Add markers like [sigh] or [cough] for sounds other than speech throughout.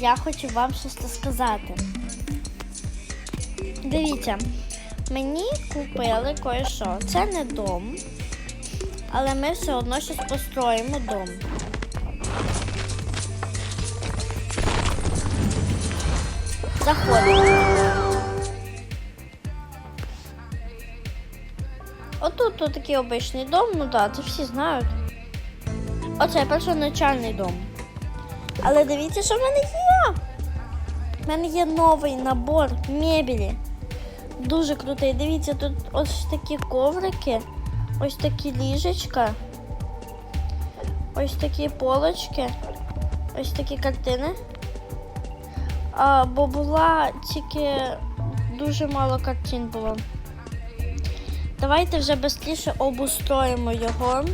я хочу вам щось сказати. Дивіться, мені купили кое-що. Це не дом, але ми все одно щось построїмо дом. Заходимо. Отут тут такий обичний дом, ну так, це всі знають. Оце першоначальний дом. Але дивіться, що в мене є. У мене є новий набор мебелі. Дуже крутий. Дивіться, тут ось такі коврики, ось такі ліжечка, ось такі полочки, ось такі картини. А, бо була тільки дуже мало картин було. Давайте вже швидше обустроїмо його,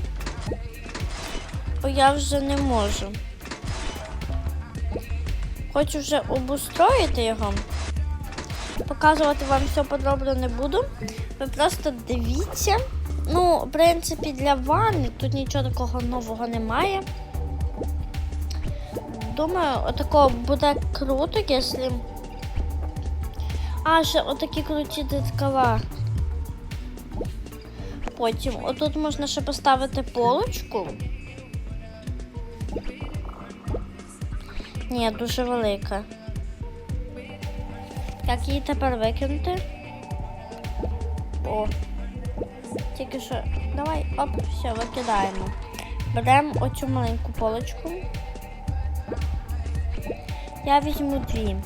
бо я вже не можу. Хочу вже обустроїти його. Показувати вам все подробно не буду. Ви просто дивіться. Ну, в принципі, для ванни тут нічого такого нового немає. Думаю, отакого буде круто, якщо. А, ще отакі круті дзеркала. Потім отут можна ще поставити полочку. Ні, дуже велика. Як її тепер викинути? О. Тільки що. Давай, оп, все, викидаємо. Беремо оцю маленьку полочку. Я візьму дві.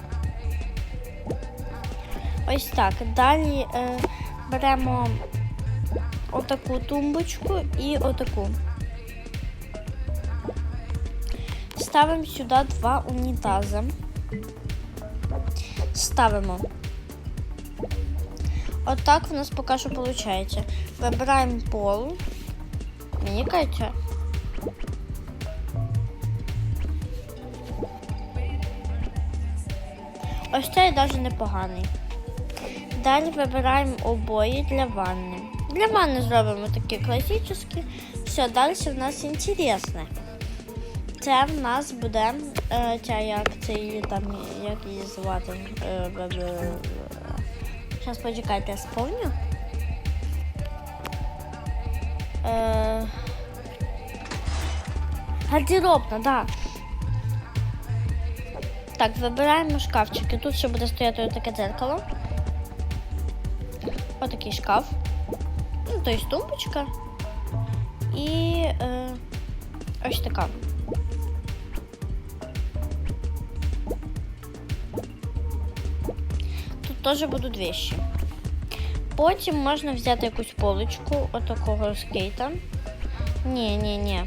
Ось так. Далі е, беремо отаку тумбочку і отаку. Ставимо сюди два унітази. Ставимо. Отак в нас поки що виходить. Вибираємо пол. Мені кажеться. Ось цей навіть непоганий. Далі вибираємо обої для ванни. Для ванни зробимо такі класичні. Все, далі в нас інтересне. Це в нас буде е, ця як це її там, як її звати. Е, б- б- Зараз почекайте, я сповню. Е, гардеробна, да. Так, вибираємо шкафчики. Тут ще буде стояти таке дзеркало. Отакий шкаф. Ну, то есть тумбочка. І е, ось така. Теж будуть вещи. Потім можна взяти якусь полочку отакого скейта. Ні, ні, ні.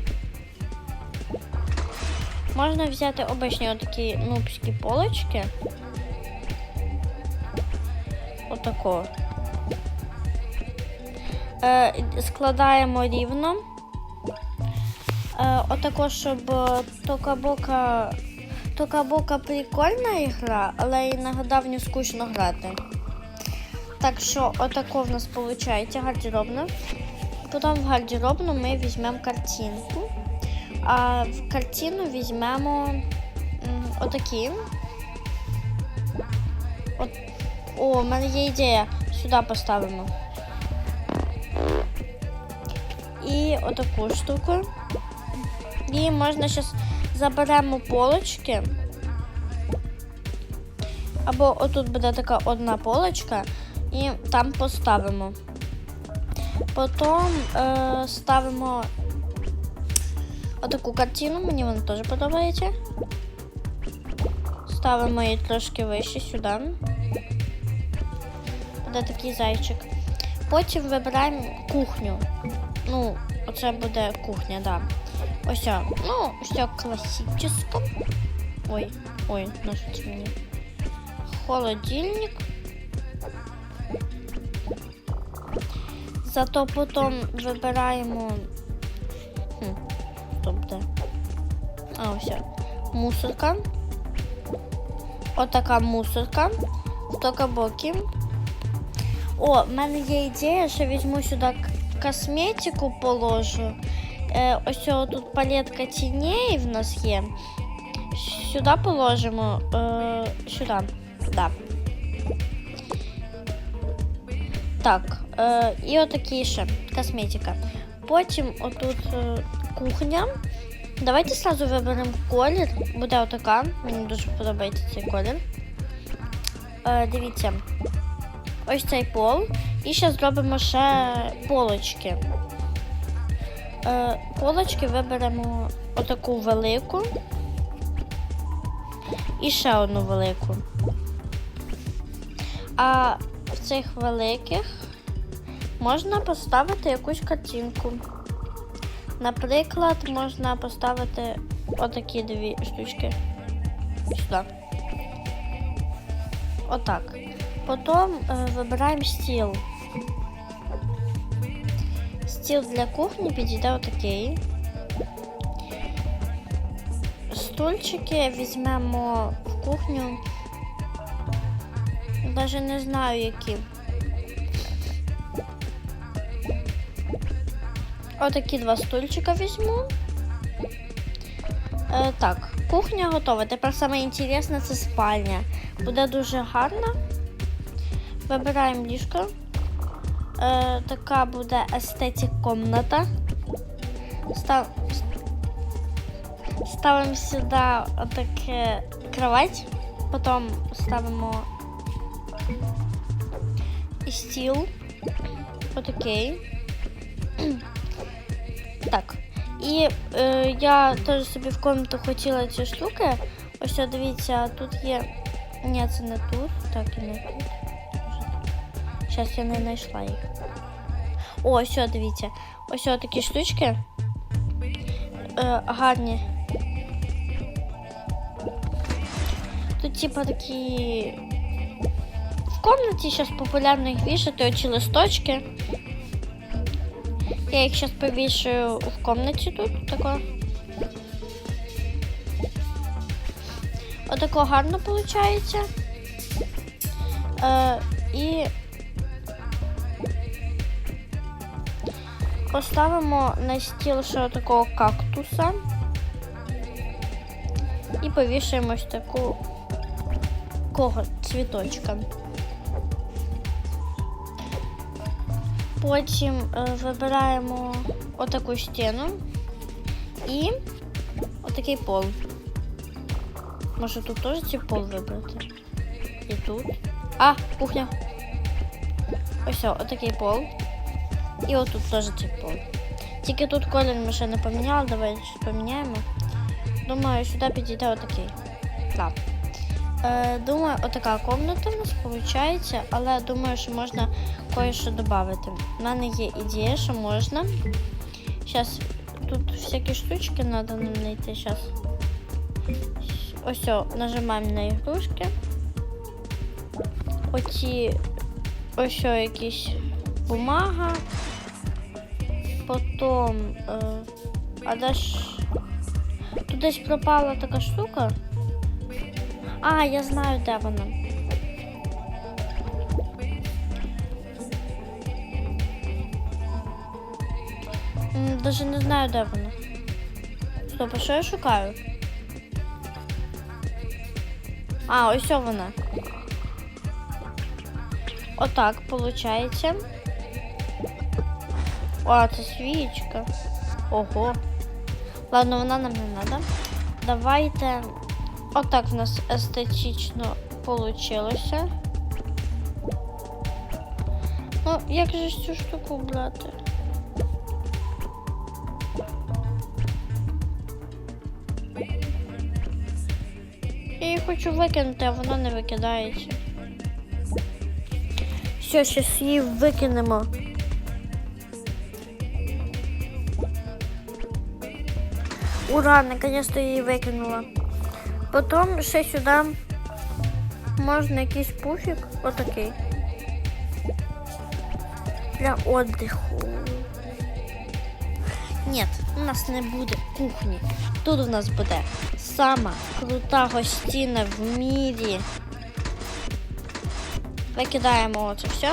Можна взяти обичні отакі нубські полочки. Отакого. Е, складаємо рівно. Е, отако, щоб е, Тока-бока прикольна гра, але і на гадавню скучно грати. Так що отако в нас виходить гардеробна. Потім в гардеробну ми візьмемо картинку. А в картину візьмемо отакі. От, о, в мене є ідея. Сюди поставимо. І отаку штуку. І можна зараз заберемо полочки. Або отут буде така одна полочка, і там поставимо. Потім е, ставимо отаку картину, мені вона теж подобається. Ставимо її трошки вище сюди. Буде такий зайчик. Потім вибираємо кухню. Ну, оце буде кухня, да. Ось, ну, все класичне. Ой, ой, це мені? Холодильник. Зато потім вибираємо. Хм, тобто. А, ось. Мусорка. Отака мусорка. В токабокі. О, в мене є ідея, що візьму сюди косметику положу. Е, ось тут палетка тіней в нас є. сюди положимо. Е, сюди. Да. Так, е, і отакі ще косметика. Потім отут кухня. Давайте сразу виберемо колір. Буде отака. Мені дуже подобається цей колір. Дивіться. Ось цей пол. І ще зробимо ще полочки. Е, полочки виберемо отаку велику. І ще одну велику. А в цих великих можна поставити якусь картинку. Наприклад, можна поставити отакі дві штучки. Сюди. Отак. Потім е, вибираємо стіл. Стіл для кухні підійде отакий. Стульчики візьмемо в кухню. Даже не знаю які. Отакі два стульчика візьму. Е, так, кухня готова. Тепер саме інтересне це спальня. Буде дуже гарно. Вибираємо ліжко. Е, така буде естетик комната. Став... Ставимо сюди отаке кровать. Потім ставимо стіл. Отакий. [clears throat] Так. І е, я теж собі в комнату хотіла ці штуки. Ось дивіться, тут є. Ні, це не тут, так і не тут. Зараз я не знайшла їх. О, ось, дивіться. Ось такі штучки. Е, гарні. Тут типа такі. В комнаті зараз популярно їх вішати оці листочки. Я їх зараз повішаю в комнаті тут. Тако. Отако гарно виходить. Е, і поставимо на стіл ще такого кактуса. І повішаємо ось таку кого цвіточка. Потім е, вибираємо отаку стіну і отакий пол. Може тут теж цей пол вибрати? І тут. А, кухня. Ось, отакий пол. І отут теж цей пол. Тільки тут колір ми ще не поміняли, давай щось поміняємо. Думаю, сюди підійде отакий. Так. Е, думаю, отака комната у нас виходить, але думаю, що можна кое-що додати. У мене є ідея, що можна. Зараз тут всякі штучки треба нам знайти. Зараз. Ось, о, нажимаємо на ігрушки. Оці ось о, якісь бумага. Потім. Е, а ж. Тут десь пропала така штука. А, я знаю, де вона. Даже не знаю, де вона. Стоп, а що я шукаю? А, ось вона. Отак, виходить. О, це свічка. Ого. Ладно, вона нам не треба. Давайте. Отак в нас естетично получилося. Ну, як же цю штуку брати? Я її хочу викинути, а вона не викидається. Все, зараз її викинемо. Ура, наконец-то я її викинула. Потім ще сюди можна якийсь пуфік, отакий. Для отдиху. Ні, у нас не буде кухні. Тут у нас буде сама крута гостіна в мірі. Викидаємо оце все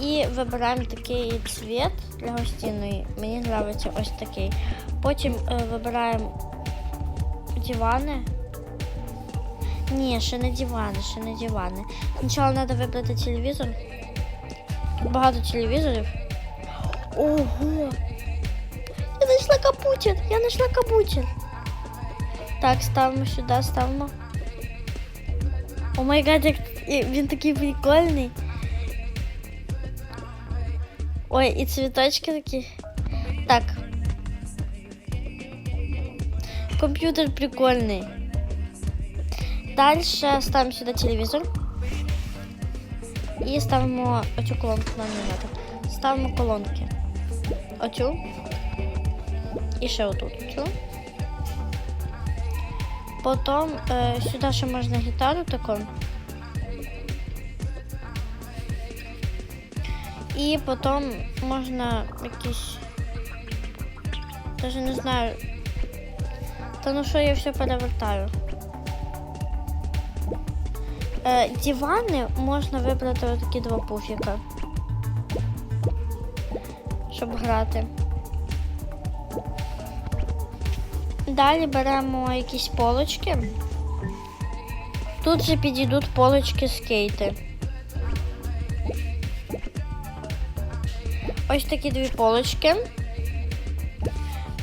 і вибираємо такий цвіт для гостиної. Мені подобається ось такий. Потім е, вибираємо дивани. Ні, ще не дивани, ще не дивани. Спочатку треба вибрати телевізор. Тут багато телевізорів. Ого! Я знайшла капутер! Я знайшла капутер! Так, ставимо сюди, ставимо. О май гад, він такий прикольний. Ой, і цвіточки такі. Так. Комп'ютер прикольний. Дальше ставимо сюди телевізор. І ставимо оцю колонку нам не надо. Ставимо колонки. Оцю. І ще отут оцю. Потім е, сюди ще можна гітару таку. І потім можна якісь. Даже не знаю. Та ну що я все перевертаю. Е, дивани можна вибрати отакі два пуфіка. Щоб грати. Далі беремо якісь полочки. Тут же підійдуть полочки скейти. Ось такі дві полочки.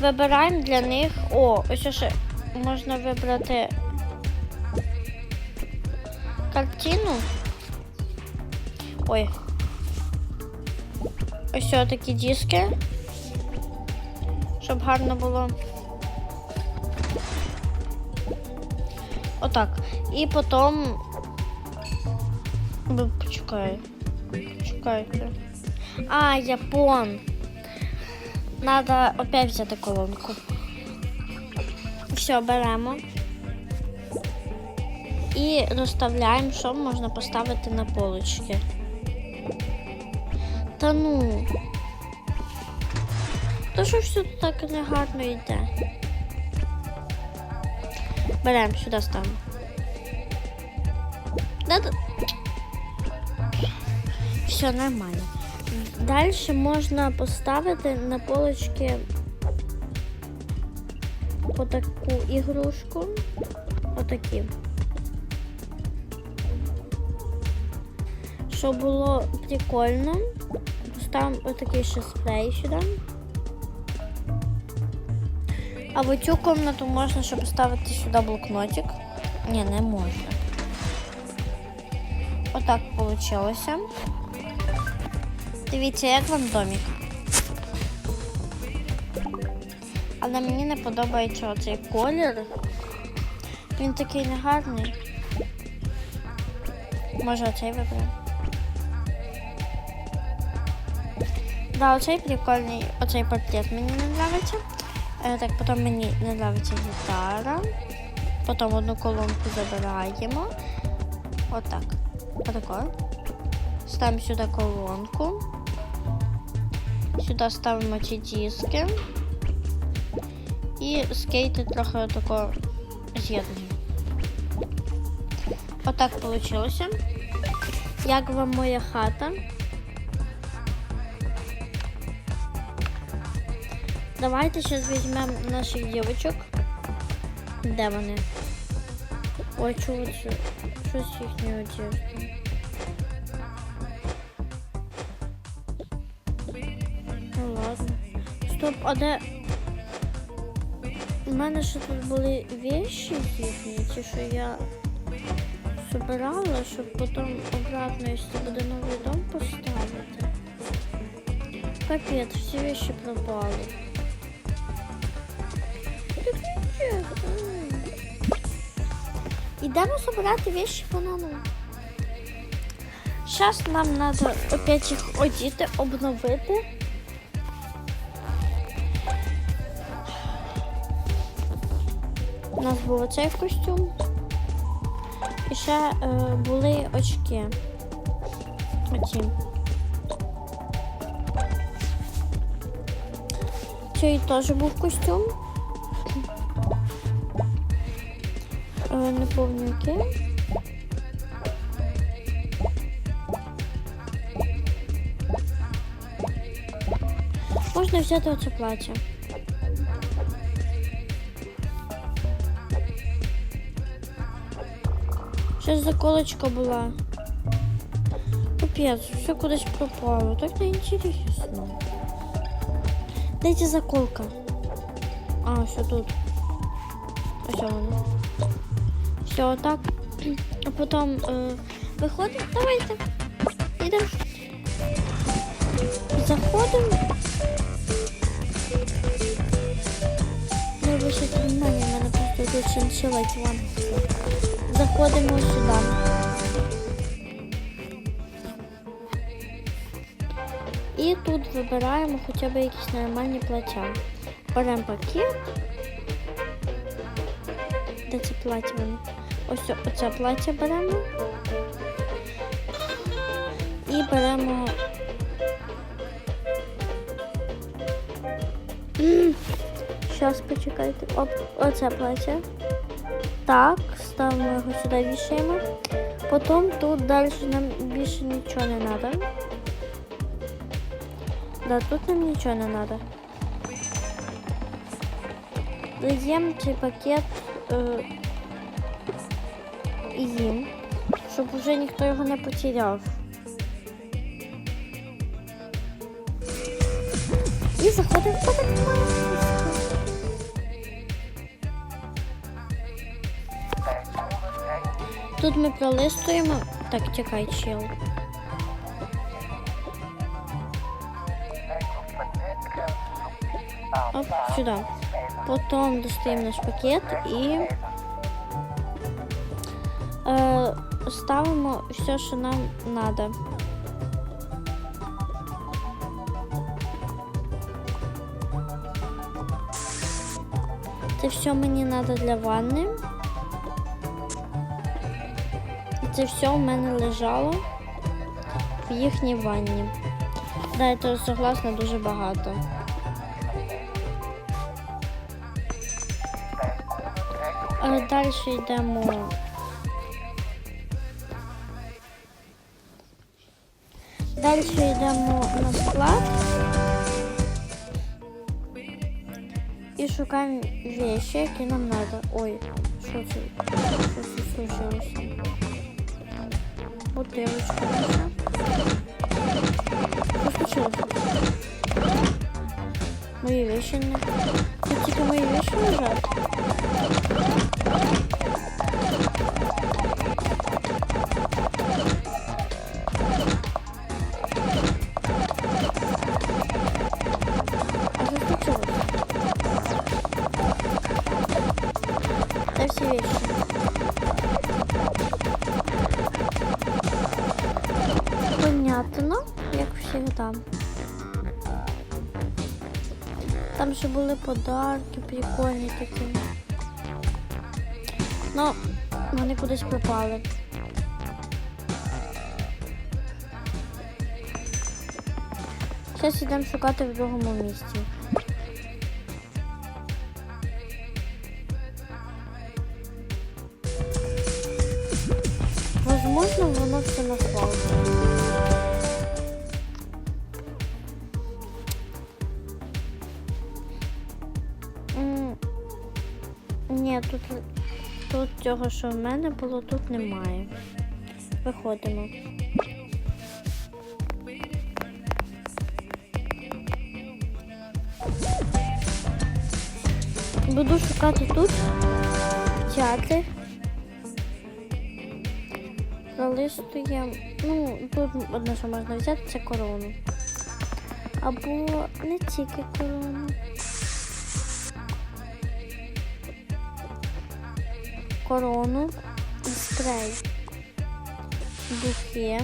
Вибираємо для них. О, ось ще можна вибрати картину. Ой. Ось такі диски. Щоб гарно було. Отак. І потім. Почекай. Почекайте. А, япон. Надо опять взяти колонку. Все, беремо. І розставляємо, що можна поставити на полочки. Та ну. То що все так негарно йде. Беремо, сюди ставимо. Все нормально. Далі можна поставити на полочки отаку ігрушку. Отакі. Щоб було прикольно, поставимо отакий ще спрей сюди. А в цю кімнату можна ще поставити сюди блокнотик. Ні, не можна. Отак вийшло. Дивіться, як вам домик. Але мені не подобається оцей колір. Він такий негарний. Може оцей виберемо? Да, оцей прикольний, оцей портрет мені не подобається. Е, так, потім мені не подобається гітара. Потім одну колонку забираємо. Отак. Отако. Ставимо сюди колонку. Сюди ставимо ці диски. І скейти трохи отако з'єднуємо. Отак вийшло. Як вам моя хата? Давайте зараз візьмемо наших дівчаток. Де вони? Ой, чого це? Щось їхнє одежда. Стоп, а де? У мене ще тут були вещи їхні, ті, що я збирала, щоб потім обратно, якщо буде новий дом, поставити. Капець, всі вещи пропали. Ідемо збирати вещи по новому. Зараз нам треба опять їх одіти, обновити. У нас був оцей костюм. І ще е, були очки. Оці. Цей теж був костюм. Е, не пам'ятаю який. Можна взяти оце плаття. Щось заколочка була. Капець, все кудись пропало. Так не. Дайте заколка. А, все тут. Ось воно. Все, отак. А потім е, виходимо. Давайте. Йдемо. Заходимо. Ви ще тримання, мене просто тут шиншила диван. Заходимо сюди. І тут вибираємо хоча б якісь нормальні плаття. Беремо пакет. Де це плаття воно? Ось оце плаття беремо. І беремо. Зараз почекайте. Оп, оце плаття. Так, ставимо його сюди, вішаємо. Потім тут далі нам більше нічого не треба. Да, тут нам нічого не треба. Даємо цей пакет е, їм, щоб вже ніхто його не потеряв. І заходимо в пакет. Тут ми пролистуємо. Так, чекай, чел. Оп, сюди. Потім достаємо наш пакет і е, ставимо все, що нам треба. Це все мені треба для ванни. Це все у мене лежало в їхній ванні. Да, я теж согласна дуже багато. А далі йдемо. Далі йдемо на склад і шукаємо вещи, які нам треба. Ой, що це? Що це случилося? Що случилося? Мої вещи тільки мої вещи лежать. Понятно, як завжди. Там ще були подарки прикольні такі. Ну, вони кудись пропали. Зараз йдемо шукати в другому місці. Ні, тут, тут цього, що в мене було, тут немає. Виходимо. Буду шукати тут взяти. Пролистуємо. Ну, тут одне, що можна взяти, це корону. Або не тільки корону. Корону спрей. Духи.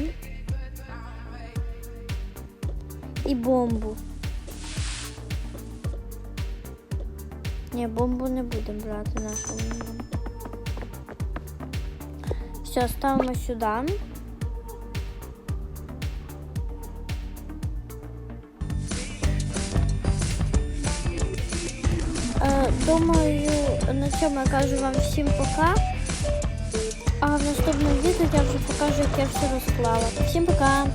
І бомбу. Ні, бомбу не будемо брати нашу. Все, ставимо сюди. Думаю, на цьому я кажу вам всім пока. А в наступному відео я вже покажу, як я все розклала. Всім пока!